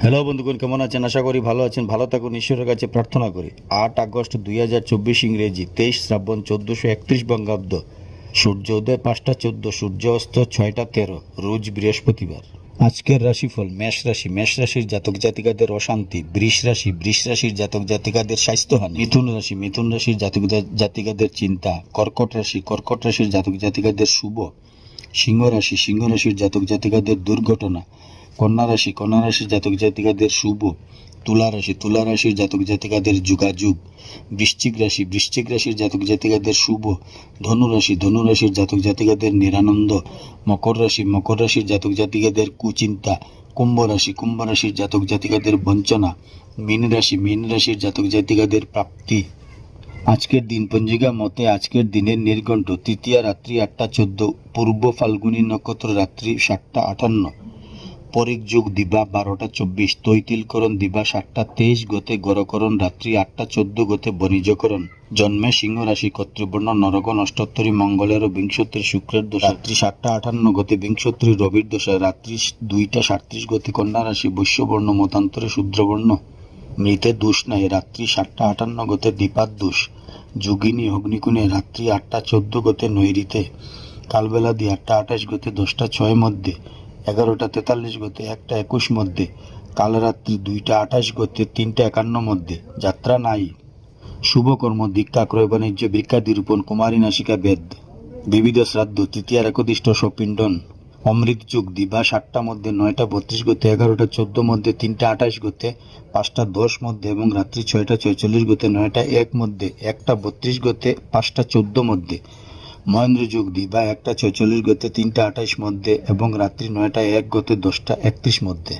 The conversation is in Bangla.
হ্যালো বন্ধুগণ, কেমন আছেন? আশা করি ভালো আছেন। ভালো থাকুন, ঈশ্বরের কাছে প্রার্থনা করি। আট আগস্ট দুই হাজার চব্বিশ ইংরেজি, তেইশ শ্রাবণ চোদ্দোশো একত্রিশ বঙ্গাব্দ। সূর্য উদয় পাঁচটা চোদ্দ, সূর্য অস্ত ছয়টা তেরো, রোজ বৃহস্পতিবার। আজকের রাশিফল, মেষ রাশি। মেষ রাশির জাতক জাতিকাদের অশান্তি, বৃষ রাশি। বৃষ রাশির জাতক জাতিকাদের স্বাস্থ্যহানি। মিথুন রাশি। মিথুন রাশির জাতক জাতিকাদের চিন্তা। কর্কট রাশি। কর্কট রাশির জাতক জাতিকাদের শুভ। সিংহ রাশি। সিংহ রাশির জাতক জাতিকাদের দুর্ঘটনা। কন্যা রাশি কন্যা রাশির জাতক জাতিকাদের শুভ তুলা রাশি তুলা রাশির জাতক জাতিকাদের যোগাযোগ, বৃশ্চিক রাশি, বৃশ্চিক রাশির জাতক জাতিকাদের শুভ ধনু রাশি ধনু রাশির জাতক জাতিকাদের নিরানন্দ, মকর রাশি, মকর রাশির জাতক জাতিকাদের কুচিন্তা, কুম্ভ রাশি, কুম্ভ রাশির জাতক জাতিকাদের বঞ্চনা, মীন রাশি, মীন রাশির জাতক জাতিকাদের প্রাপ্তি। আজকের দিন পঞ্জিকা মতে আজকের দিনের নির্ঘণ্ট, তৃতীয়া রাত্রি আটটা চোদ্দ, পূর্ব ফাল্গুনী নক্ষত্র রাত্রি সাতটা আটান্ন। পরিক যুগ দিবা বারোটা চব্বিশ, তৈতিলকরণ দিবা সাতটা তেইশ, গতে গরকরণ, রাত্রি আটটা চোদ্দ, গতে বণিজকরণ। জন্মে সিংহ রাশি কর্তৃবর্ণ নরগণ অষ্টোত্তরী মঙ্গলের বিংশোত্তরী শুক্রের দোষ। রাত্রি সাতটা আটান্ন, গতে বিংশোত্তরী রবির দশা রাত্রি দুইটা সাতত্রিশ গতি কন্যা রাশি, বৈশ্যবর্ণ, মতান্তরে শূদ্রবর্ণ। মৃতে দোষ নাই, রাত্রি সাতটা আটান্ন, গতে দীপাত দোষ। যোগিনী, অগ্নিকুণে, রাত্রি আটটা চোদ্দ, গতে নৈরিতে। কালবেলা দিয়ে আটটা আঠাশ গতে দশটা ছয় মধ্যে। এগারোটা তেতাল্লিশ গতে, একটা একুশ মধ্যে কাল রাত্রি দুইটা আঠাশ গতে, তিনটা একান্ন মধ্যে, যাত্রা নাই। শুভকর্ম, দীক্ষা, ক্রয় বাণিজ্য, ভিক্ষা নিরূপণ কুমারী নাসিকা বেদ, বিবিধ শ্রাদ্ধ তৃতীয়ার একদিষ্ট সপিণ্ডন অমৃত যুগ, দিবা সাতটা মধ্যে, নয়টা বত্রিশ গতে, এগারোটা চোদ্দ মধ্যে, তিনটা আঠাশ গতে, পাঁচটা দশ মধ্যে এবং রাত্রি ছয়টা ছয়চল্লিশ গতে, নয়টা এক মধ্যে, একটা বত্রিশ গতে, পাঁচটা চোদ্দ মধ্যে। মহেন্দ্র যোগ যুগ দিবা একটা ছয়চল্লিশ গতে তিনটা আঠাশ মধ্যে এবং রাত্রি নয়টা এক গতে দশটা একত্রিশ মধ্যে।